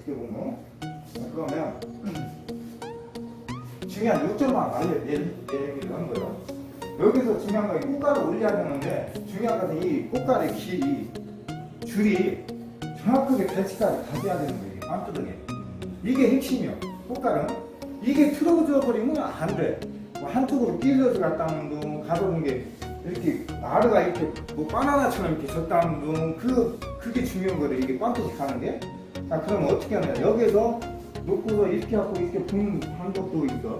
어떻게 보면 그러면 중요한 요점만 알려 얘기를 한 거예요. 여기서 중요한 건 꽃가루 올려야 되는데 중요한 것은 이 꽃가루의 길이 줄이 정확하게 배치까지 가져야 되는 거예요. 이게 빵뚜껑에. 이게 핵심이요. 꽃가루는 이게 틀어져 버리면 안 돼. 뭐 한쪽으로 끼려서 갔다는 둥, 가보는 게 이렇게 아르가 이렇게 뭐 바나나처럼 이렇게 졌다는 둥, 그 그게 중요한 거래. 이게 빵뚜껑 가는 게. 자, 그럼 어떻게 하냐? 여기서 놓고서 이렇게 하고 이렇게 붓는 방법도 있어.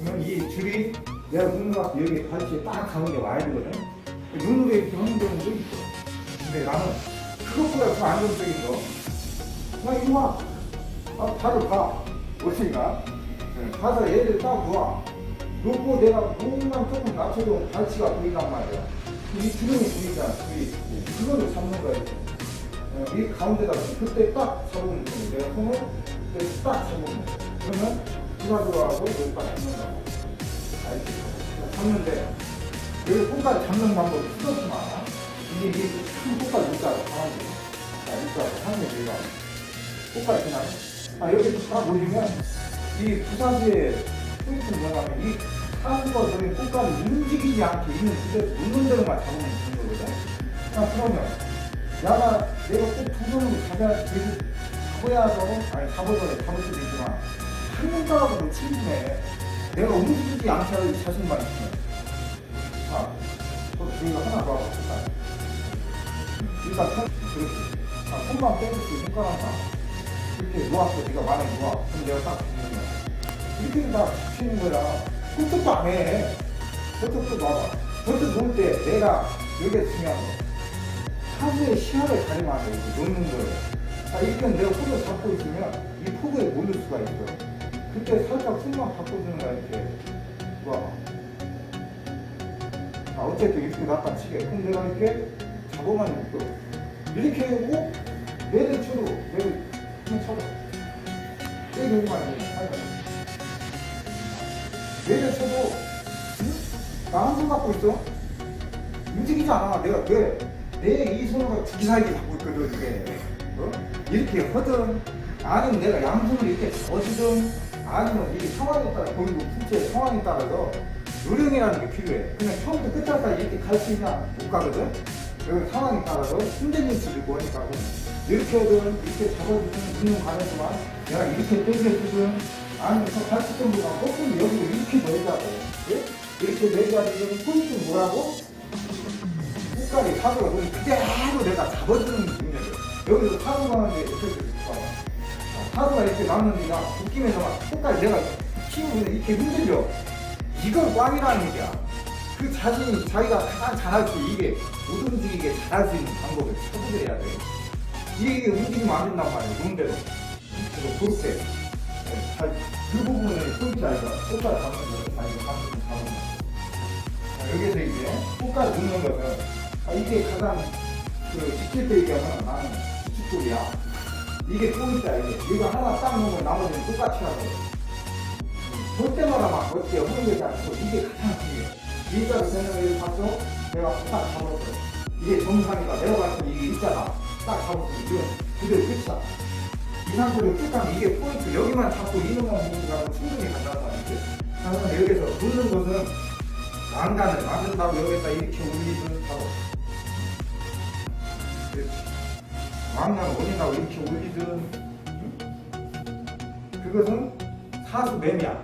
그러면 이 줄이 내가 눈 갖고 여기 발치에 딱게 와야 되거든. 눈으로 이렇게 하는 경우도 있어. 근데 나는 그것보다 더 안정적인 거. 나 이리 와. 아, 발을 봐. 어디가? 가서 얘를 딱 놓아. 놓고 내가 몸만 조금 낮춰도 발치가 보인단 말이야. 이 주름이 보이잖아, 줄이. 그거를 잡는 거야. 이 가운데다 그때 딱 잡으면 돼. 내가 손을 그때 딱 잡으면 돼. 그러면 들어가고 여기 딱 잡는 거야. 알지? 잡는데 여기 꽃까지 잡는 방법이 수없이 많아. 이게 이게 큰못 잡아. 가만히. 자, 이거 하는 게 내가 꽃까지 그냥. 아, 여기 딱 올리면 이 부사지의 포인트는 뭐냐면 이 한거 저기 꽃까지 움직이지 않게 있는 그대로 있는 대로만 잡으면 되는 거거든. 자, 그러면 야가 내가 꼭두 손으로 잡아야 되고 잡아야서 아니 잡을 수도 있지만 한 손가락으로 충분해. 내가 움직이지 않게 할 자신만 있으면. 자, 또 저희가 하나 더 해볼까? 일단 손, 그렇지. 자, 손만 빼줄게, 손가락만. 이렇게 놓았어, 네가 많이 놓아. 그럼 내가 딱 거야. 이렇게 다 잡히는 거야. 그것도 안 해. 저쪽도 놔봐. 저쪽 놓을 때 내가 여기가 중요한 거. 하루에 시야를 가리면 안 돼. 이렇게 놓는 거예요. 자, 이렇게 내가 손을 잡고 있으면 이 폭에 몰릴 수가 있어요. 그때 살짝 손만 바꿔주는 거야, 이렇게. 와. 자, 어쨌든 이렇게 놨다 치게. 그럼 내가 이렇게 잡아만 있고, 이렇게 하고, 쳐도, 내를 그냥 쳐봐. 내 여기만 해. 살짝. 내를 쳐도, 응? 나한손 갖고 있어. 움직이지 않아. 내가 왜? 내 이 손으로 주기살기 갖고 있거든, 이게. 어? 이렇게 하든, 아니면 내가 양손을 이렇게 잡아주든, 아니면 이 상황에 따라, 보이고 풍채의 상황에 따라서 요령이라는 게 필요해. 그냥 처음부터 끝까지 이렇게 갈 수 있냐? 못 가거든? 여기 상황에 따라서 힘든 일수도 있고 하니까. 이렇게 하든, 이렇게 잡아주든, 눈은 가려지만, 내가 이렇게 땡겨주든, 아니면 저 발치점보다 거꾸로 여기로 이렇게 내자고. 예? 이렇게 내자고, 포인트는 뭐라고? 꽃가리 파도가 그럼 그대로 내가 잡아주는 문제죠. 여기서 파도가 하는데 이렇게 봐봐. 파도가 이렇게 나는데가 웃기면서 막 꽃가리 내가 키우는데 이렇게 흔들려. 이걸 꽝이라는 얘기야. 그 자신이 자기가 가장 잘할 수 이게 못 움직이게 잘할 수 있는 방법을 찾아내야 돼. 이게 움직이면 안 된단 말이야. 논대로. 그래서 그렇게. 네, 잘, 그 부분을 포인트 아이가 꽃가리 잡는 거를 자기가 잡는 거. 자, 여기서 이제 꽃가루 넣는 것은 아, 이게 가장 그 지킬 때 얘기하면 나는 지축돌이야. 이게 포인트야 이게. 이거 하나 딱 넣으면 나머지는 똑같이 하고. 볼 때마다 막 어떻게 흐르지 않고 이게 가장 중요해. 일자로 걸 봤어? 내가 딱 잡았어. 이게 정상이다. 내가 봤을 때 이게 일자다. 딱 잡았어. 이건 그대로 끝이야. 이 상태로 쭉 가면 이게 포인트. 여기만 잡고 이놈만 보는 거하고 충분히 간다는 말이지. 그래서 여기서 놓는 것은 왕관을 만든다고 여기다 이렇게 하고 그렇지 왕관을 올린다고 이렇게 올리든 응? 그것은 사수 매미야.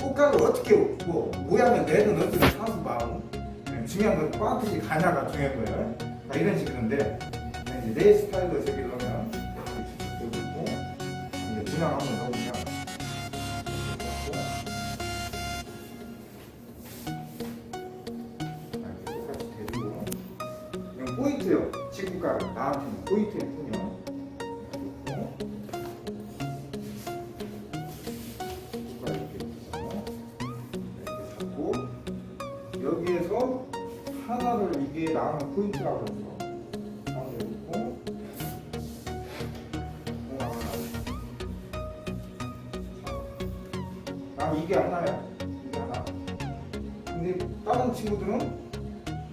꽃가루 어떻게 뭐 모양을 내든 어떤 사수 마음. 네, 중요한 건 꽝트지 가냐가 중요한 거예요 자, 이런 식인데. 이제 내 스타일로 저기려면 여기 있고 이제 분양 한번 넣어보면 이게 나오는 포인트라고 해서 공항 하나 난 이게 하나야 이게 하나. 근데 다른 친구들은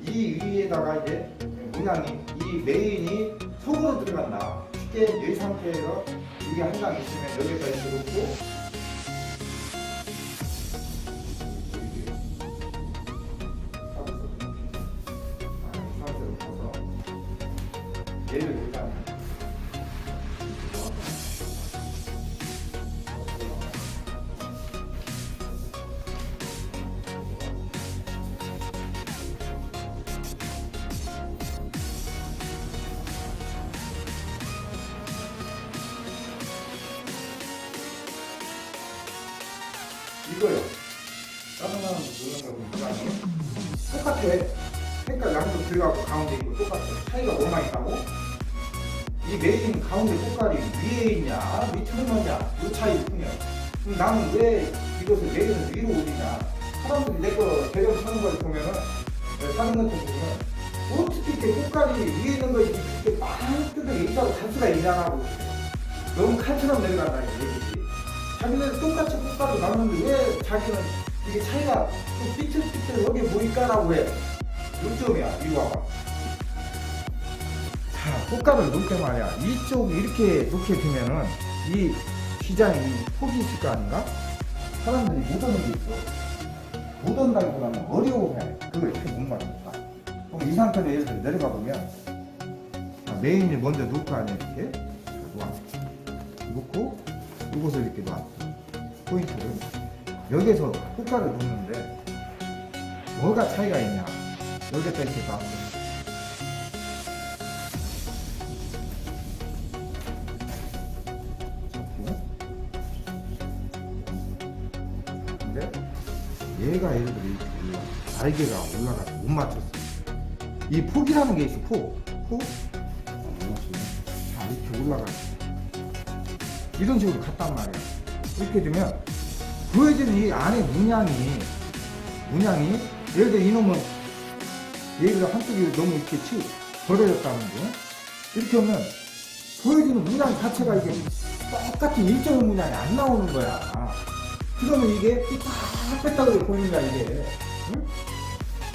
이 위에다가 이제 모양이 이 메인이 속으로 들어간다. 쉽게 이 상태에서 두개한장 있으면 이렇게 놓고 이거요. 사람 노는 거 보니까 똑같아. 색깔 양쪽 들어가고 가운데 있고 똑같아. 차이가 뭐만 있다고? 이 메인 가운데 색깔이 위에 있냐 밑에 있느냐 이 차이 뿐이야. 그럼 나는 왜 이것을 메인 위로 올리냐? 사람들이 내거 대전 사는 걸 보면은 네, 사는 것도 보면 어떻게 이렇게 꽃갈이 위에 있는 거 이렇게 빵뜯어 있다고 갈 수가 있냐고 너무 칼처럼 내려간다 이 얘기지. 자기는 똑같이 꽃 가루 나오는데 왜 자기는 이게 차이가 좀 삐뚤삐뚤 여기 보일까라고 해. 요점이야. 이리 와봐. 자, 꽃가루를 놓을 때 말이야. 이쪽 이렇게 놓게 되면은 이 기장에 이 폭이 있을 거 아닌가? 사람들이 못 오는 게 있어. 못 온다기보다는 어려워해. 그걸 이렇게 못 맞춘다. 그럼 이 상태로 예를 들어 내려가 보면 자, 메인을 먼저 놓을 거 아니야, 이렇게. 자, 놓아. 놓고 이곳을 이렇게 놔 포인트를 여기에서 효과를 놓는데 뭐가 차이가 있냐? 여기다 이렇게 놔 근데 얘가 예를 들어 날개가 올라가서 못 맞췄어. 이 폭이라는 게 있어 폭. 폭? 어, 자 이렇게 올라가 이런 식으로 갔단 말이야. 이렇게 되면 보여지는 이 안에 문양이 문양이 예를 들어 이놈은 예를 들어 한쪽이 너무 이렇게 치 벌어졌다는 거 이렇게 하면 보여지는 문양 자체가 이게 똑같은 일정한 문양이 안 나오는 거야. 그러면 이게 딱 뺐다 그래 보이는 거야 이게. 응?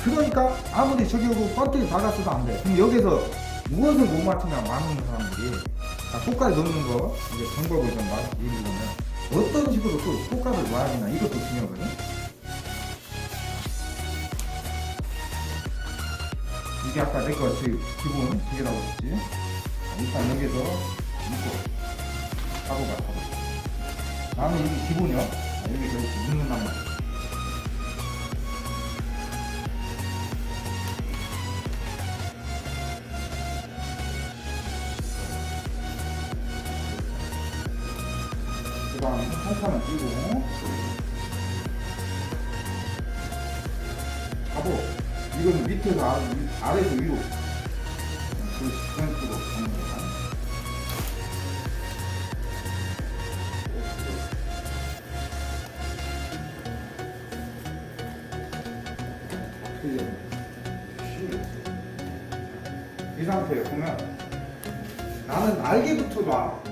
그러니까 아무리 저기하고 번뜩이 박았어도 안 돼. 그럼 여기서 무엇을 못 맞추냐 많은 사람들이 자, 꽃가루 넣는 거 이제 방법을 좀 말해주면 어떤 식으로 또 꽃가루를 놔야 되나 이것도 중요하거든. 이게 아까 내거 그 기본 두 했지. 자, 일단 여기서 묶고 가보가 가보. 다음에 이게 기본이요. 자, 여기서 이렇게 묶는단 말이야. 아래에서 위로 거야 이 상태에 보면 나는 날개부터 놔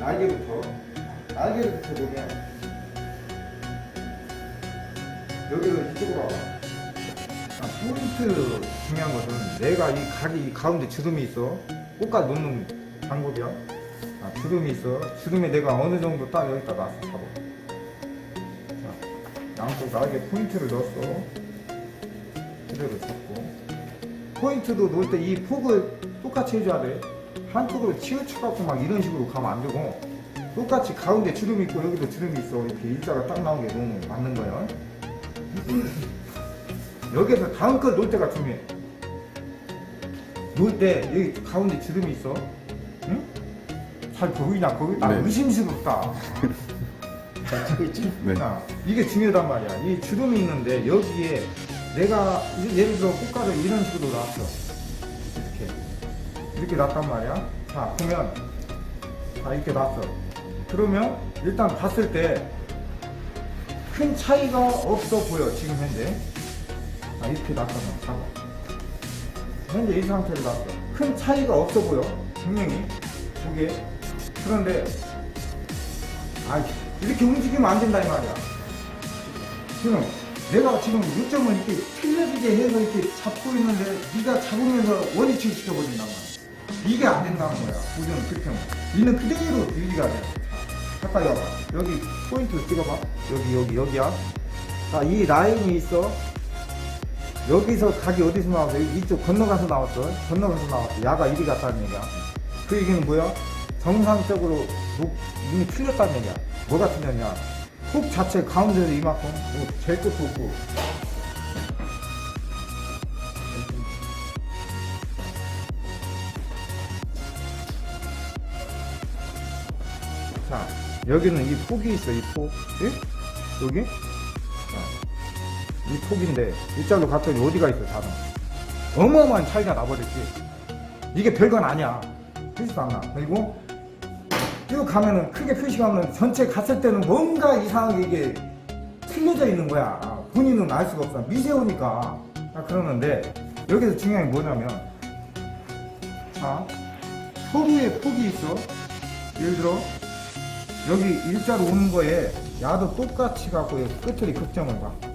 날개부터. 날개부터 보면 여기로 이쪽으로 와봐. 아, 포인트 중요한 것은 내가 이 각이 이 가운데 주름이 있어. 꽃까지 놓는 방법이야. 아, 주름이 있어. 주름에 내가 어느 정도 딱 여기다 놨어 잡아 자, 양쪽 날개 포인트를 넣었어. 그대로 잡고. 포인트도 놓을 때 이 폭을 똑같이 해줘야 돼. 한쪽으로 치우쳐갖고 막 이런 식으로 가면 안 되고 똑같이 가운데 주름이 있고 여기도 주름이 있어. 이렇게 일자가 딱 나온 게 너무 맞는 거예요 여기서 다음 걸 놓을 때가 중요해 놓을 때 여기 가운데 주름이 있어 응? 잘 보이냐 거기 나 네. 의심스럽다 잘 찍고 있지? 네. 자, 이게 중요하단 말이야. 이 주름이 있는데 여기에 내가 이- 예를 들어 꽃가루 이런 식으로 놨어. 이렇게 이렇게 놨단 말이야. 자, 보면 자 이렇게 놨어. 그러면 일단 봤을 때 큰 차이가 없어 보여 지금 현재. 자, 이렇게 놨다면 잡아. 현재 이 상태로 놨어. 큰 차이가 없어 보여. 분명히 두 개. 그런데 아 이렇게 움직이면 안 된다 이 말이야. 지금 내가 지금 요점을 이렇게 틀려지게 해서 이렇게 잡고 있는데 네가 잡으면서 원위치를 시켜버린단 말이야. 이게 안 된다는 거야. 보존 그렇게 있는 그대로 유지가 돼. 가까이 와봐. 여기 포인트 찍어봐. 여기 여기 여기야. 자, 이 라인이 있어. 여기서 각이 어디서 나왔어? 이쪽 건너가서 나왔어. 건너가서 나왔어. 야가 이리 갔다는 얘기야. 그 얘기는 뭐야? 정상적으로 녹, 이미 틀렸다는 얘기야. 뭐가 틀렸냐? 훅 자체 가운데서 이만큼, 뭐 제일 끝도 없고. 자, 여기는 이 폭이 있어, 이 폭. 예? 여기? 자, 이 폭인데, 일자로 갔더니 어디가 있어, 다른. 어마어마한 차이가 나버렸지. 이게 별건 아니야. 표시도 안 나. 그리고, 쭉 가면은 크게 표시가 없는 전체 갔을 때는 뭔가 이상하게 이게 틀려져 있는 거야. 본인은 알 수가 없어. 미세오니까. 아, 그러는데, 여기서 중요한 게 뭐냐면, 자, 서부에 폭이 있어. 예를 들어, 여기 일자로 오는 거에 야도 똑같이 갖고 끝을 극점을 봐.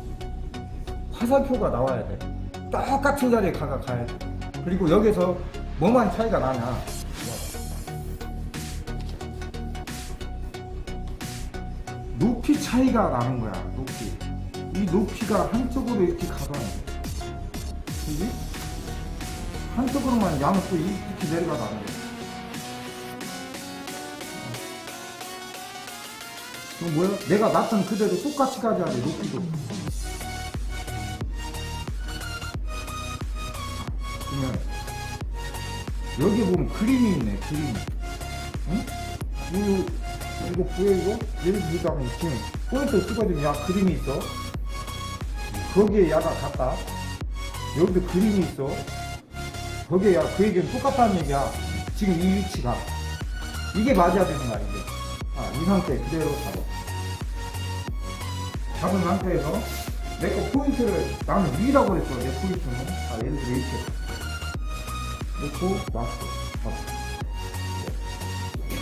화살표가 나와야 돼. 똑같은 자리에 가가 가야 돼. 그리고 여기서 뭐만 차이가 나냐. 높이 차이가 나는 거야. 높이. 이 높이가 한쪽으로 이렇게 돼. 그지? 한쪽으로만 야는 또 이렇게 내려가도 안 돼. 이거 뭐야? 내가 놨던 그대로 똑같이 가져야 돼, 높이도. 여기 보면 그림이 있네, 그림이. 응? 이거, 이거 보여, 이거? 예를 들자면 지금 포인트 찍어주면 야, 그림이 있어. 거기에 야가 같다. 여기도 그림이 있어. 거기에 야, 그 얘기는 똑같다는 얘기야. 지금 이 위치가. 이게 맞아야 되는 거야, 이게. 아, 이 상태 그대로 잡아. 잡은 상태에서 내 거 포인트를 나는 위라고 했어, 내 포인트는. 아, 예를 들어 이렇게. 놓고, 놨어. 잡아.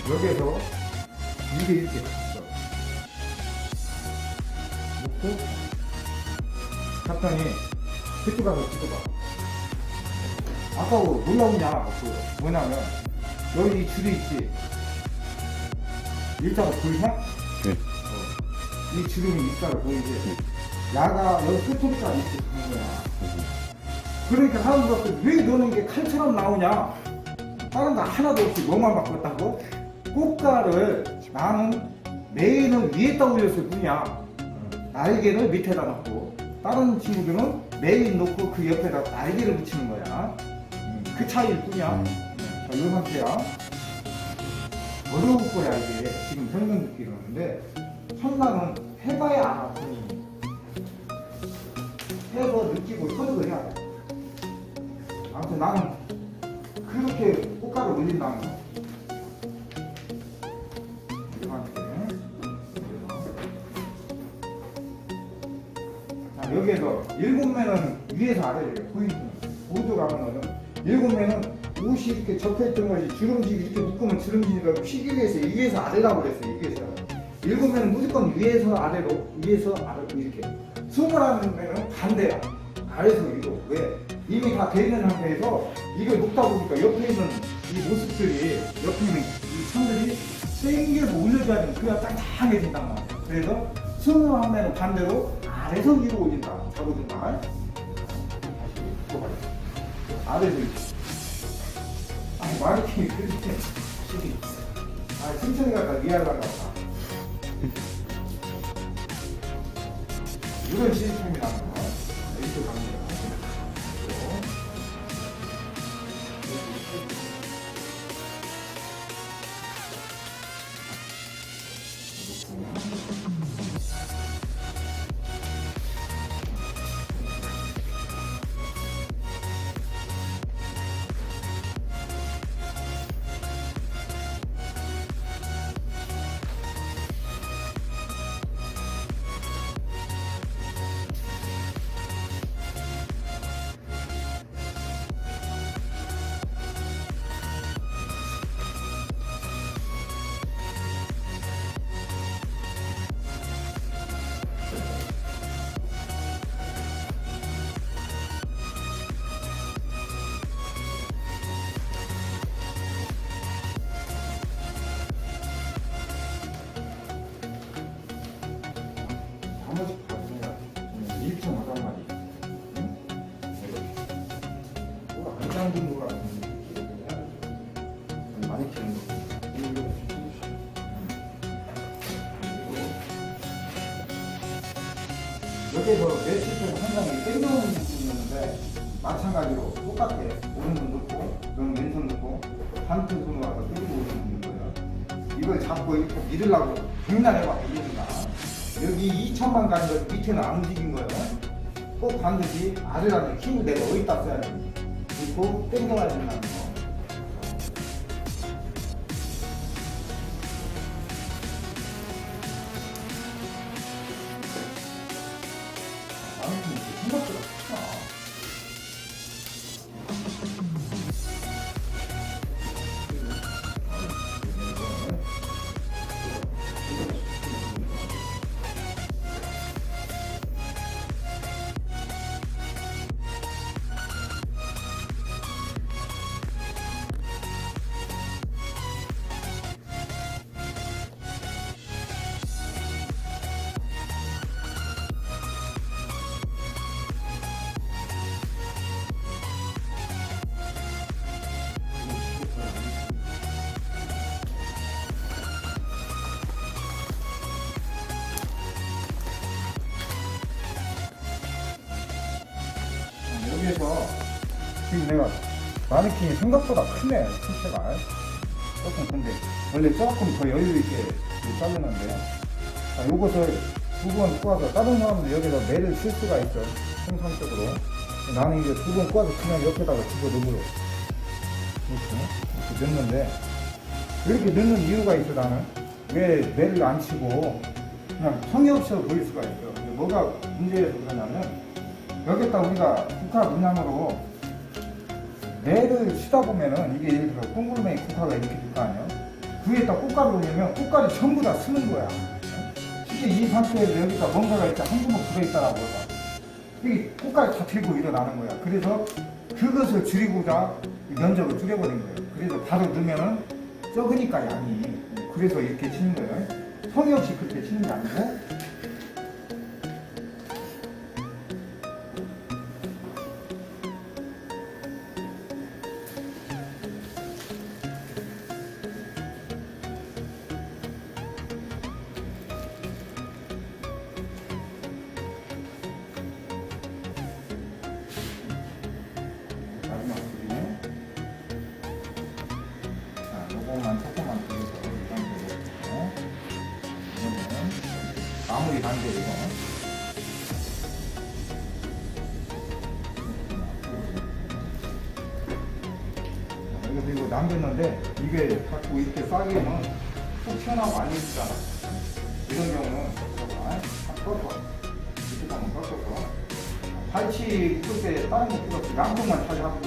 여기에서 이게 이렇게 갔어. 놓고, 갔더니, 그쪽 가서 찍어봐. 아까 놀라운 게 하나 봤어요. 뭐냐면, 여기 이 줄이 있지. 일자가 보이냐? 네. 어, 이 주름이 일자로 보이지? 야가 여기 끝부분까지 이렇게 가는 거야. 그러니까 사람들한테 왜 너는 이게 칼처럼 나오냐? 다른 거 하나도 없이 뭐만 바꿨다고? 꽃가를 나는 메인은 위에다 올렸을 뿐이야. 날개를 밑에다 놓고 다른 친구들은 메인 놓고 그 옆에다 날개를 붙이는 거야. 음, 그 차이일 뿐이야. 음. 자, 이 상태야. 어려울 거야 이게 지금 설명 듣기로는데 첫날은 해봐야 알아 본인이 해서 느끼고 소득을 해야 돼 아무튼 나는 그렇게 꽃가루 올린다는 거자 여기에서 일곱 매는 위에서 아래래요 포인트는 모두 가는 거는 일곱 매는 옷이 이렇게 접혀있던 것이 주름지 이렇게 묶으면 주름지니까 위해서 위에서 아래라고 그랬어요 위에서. 일곱 매는 무조건 위에서 아래로 위에서 아래로 이렇게. 스물한 매는 반대야. 아래에서 위로. 왜? 이미 다 돼 있는 상태에서 이걸 묶다 보니까 옆에 있는 이 모습들이 옆에 있는 이 선들이 땡겨서 올려줘야 되는 그래야 딱딱해진단 말이야 그래서 스물한 매는 반대로 아래에서 위로 올린다. 잡아준다 다시 또 봐요. 아래에서 이렇게 아니 마르킹이 그렇게 식이 아 천천히 가다 위아래가 봐. 이런 시스템이 나는 거 이렇게 화장품으로 하고 많이 키는 거. 여기서 매스트를 항상 땡겨오는 느낌이었는데 마찬가지로 똑같게 오른손 넣고 그럼 왼손 넣고 반편 손으로 와서 끌고 오는 거예요. 이걸 잡고 이렇게 밀으려고 굉장히 해봐 이해가 여기 2천만 가는 거 밑에는 안 움직인 거예요. 꼭 반드시 아래라는 힘을 내가 어디다 써야 됩니다. 리고 땡겨야 된다 지금 내가 마네킹이 생각보다 크네 실체가. 조금 근데 원래 조금 더 여유 있게 자르는데 자, 요것을 두번 꼬아서 다른 사람도 여기서 매를 칠 수가 있어 생산적으로. 나는 이제 두 번 꼬아서 그냥 옆에다가 집어 넣으로. 이렇게, 이렇게 넣는데 이렇게 넣는 이유가 있어 나는. 왜 매를 안 치고 그냥 성의 없어 보일 수가 있어 뭐가 문제에서 그러냐면 여기다 우리가 국화 문양으로 매를 치다 보면은 이게 예를 들어 동글맹이 국화가 이렇게 될 거 아니야? 그 위에다 꽃가루 올리면 꽃가루 전부 다 쓰는 거야. 실제 이 상태에서 여기다 뭔가가 있다 한 구멍 들어있다라고 해봐. 이게 꽃가루 다 들고 일어나는 거야. 그래서 그것을 줄이고자 이 면적을 줄여버린 거예요. 그래서 바로 넣으면은 적으니까 양이. 그래서 이렇게 치는 거예요. 성의 없이 그렇게 치는 게 아니고 자, 이거 남겼는데 이게 자꾸 이렇게 싸기에는 툭 튀어나오고 안 있잖아 이런 경우는 잠깐만 이렇게 한번 꺾어서 팔치 풀때 다른 거 풀었지 양쪽만 잘 하고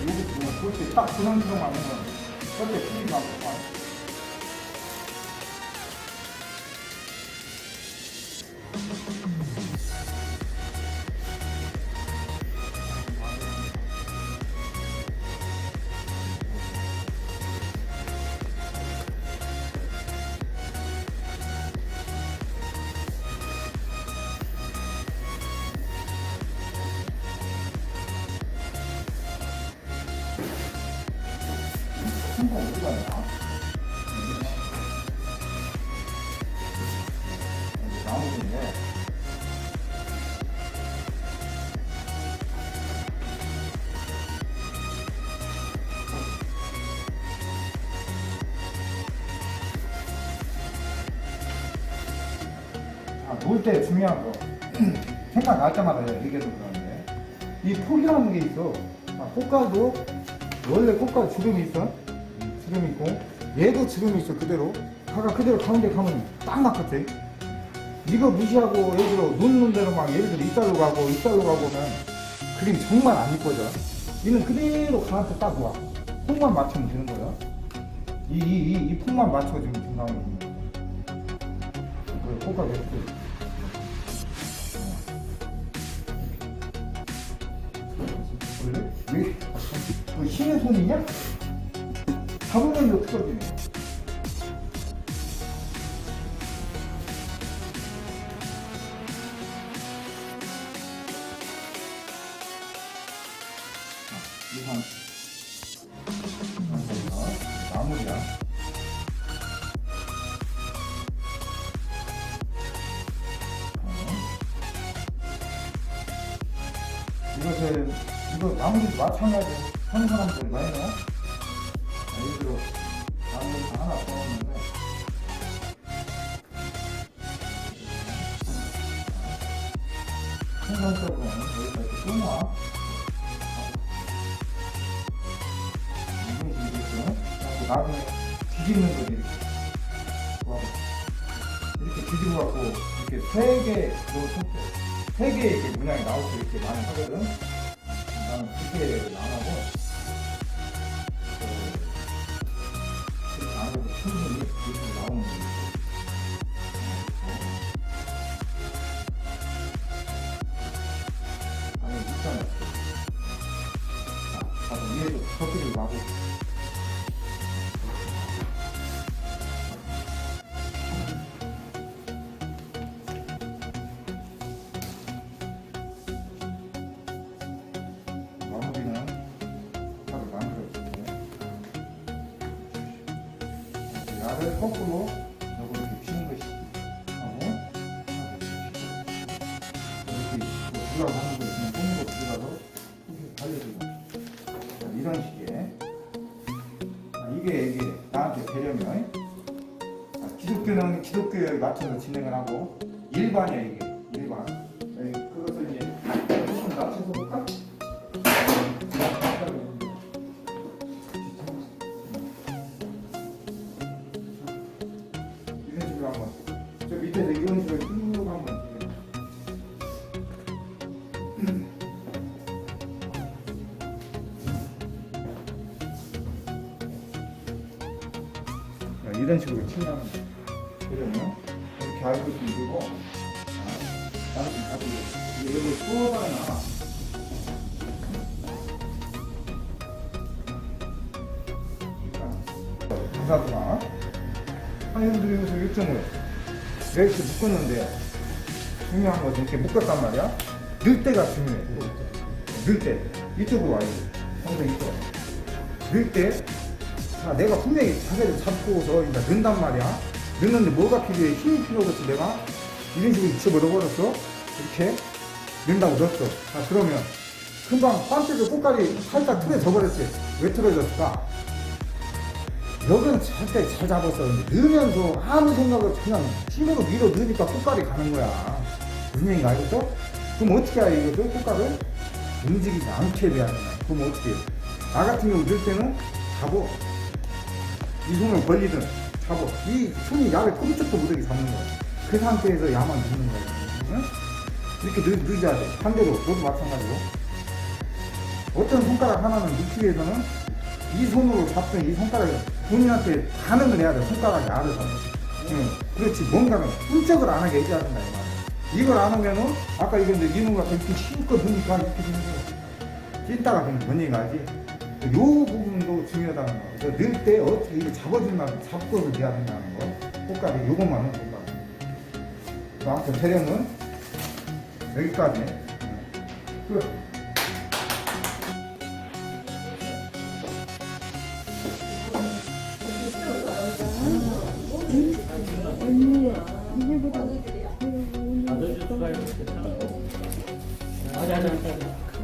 여기 보면 풀때딱 그런처럼 하면 절대 풀리지 않고 큰거 어디 가냐? 나무인데 아, 놀때 중요한 거. 생각날 때마다 얘기해서 그러는데. 이 폭이라는 게 있어. 아, 꽃가도 원래 꽃가 주름이 있어 주름이 있고 얘도 주름이 있어 그대로 가가 그대로 가운데 가면 딱 맞겠지 이거 무시하고 예를 들어 놓는 대로 막 예를 들어 이달로 가고 이달로 가고 면 그림 정말 안 이뻐져 이는 그대로 가한테 딱 와. 폭만 맞추면 되는 거야 이, 이, 이, 이 폭만 맞춰주면 된다는 거야 그 꽃가 왜 이렇게 원래? 왜? 그 신의 손이냐? 잡으면 이렇게 떨어지네. 이상. 마무리야. 이것은 이거 나무도 마찬가지로 한 사람들 많이 나 나무 다 하나 써놨는데 생산적으로는 여기다 이렇게 이런 식으로 있죠 그리고 나중에 뒤집는 거지 이렇게 좋아요. 이렇게 뒤집어 갖고 이렇게 세개 세 개의 이렇게 문양이 나올 수 있게 많이 하거든. 나는 두 개를 안 덮개를 놔고 기독교에 맞춰서 진행을 하고 일반이야 이게 일반 에, 그것을 이제 조금 낮춰서 볼까? 이런 식으로 치면 그러면 좀 들고 아, 나는 좀 가지고 이걸 쏘다가 감사합니다. 한현들이 여기서 일정을 이렇게 묶었는데 중요한 것은 이렇게 묶었단 말이야. 넣을 때가 중요해. 넣을 때 이쪽으로 와야 돼. 항상 이쪽. 넣을 때 자, 내가 분명히 자세를 잡고서 이제 넣는단 말이야. 넣는데 뭐가 필요해? 힘이 필요하겠지 내가 이런 식으로 붙여버려 버렸어. 이렇게 넣는다고 넣었어. 자 그러면 금방 반대로 꽃갈이 살짝 틀어져 버렸지. 왜 틀어졌을까? 여기는 절대 잘 잡았어. 넣으면서 아무 생각 없이 그냥 힘으로 밀어 넣으니까 꽃갈이 가는 거야. 무슨 얘기인가 알겠어? 그럼 어떻게 해야 이거를 꽃갈을 움직이지 않게 해야 되나? 그럼 어떻게 해? 나 같은 경우 넣을 때는 잡어. 이 손을 벌리든 잡어. 이 손이 야를 꼼짝도 못하게 잡는 거야. 그 상태에서 야만 넣는 거야. 응? 이렇게 넣, 넣어야 돼. 반대로, 모두 마찬가지로. 어떤 손가락 하나는 넣기 위해서는 이 손으로 잡든 이 손가락을 본인한테 반응을 해야 돼. 손가락이 알아서. 응. 그렇지. 뭔가는 훔쩍을 안 하게 해줘야 된다. 이 말이야. 이걸 안 하면은, 아까 이건데 이놈과 이렇게 힘껏 넣으니까 이렇게 되는 거야. 찐따가 얘기인가 알지? 요 부분도 중요하다는 거. 그래서 넣을 때 어떻게 이걸 잡아준다는, 잡고서 돼야 된다는 거. 꽃가루 요것만은 된다. 아무튼 대령은 여기까지. 응. 끝.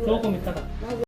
조금 있다가.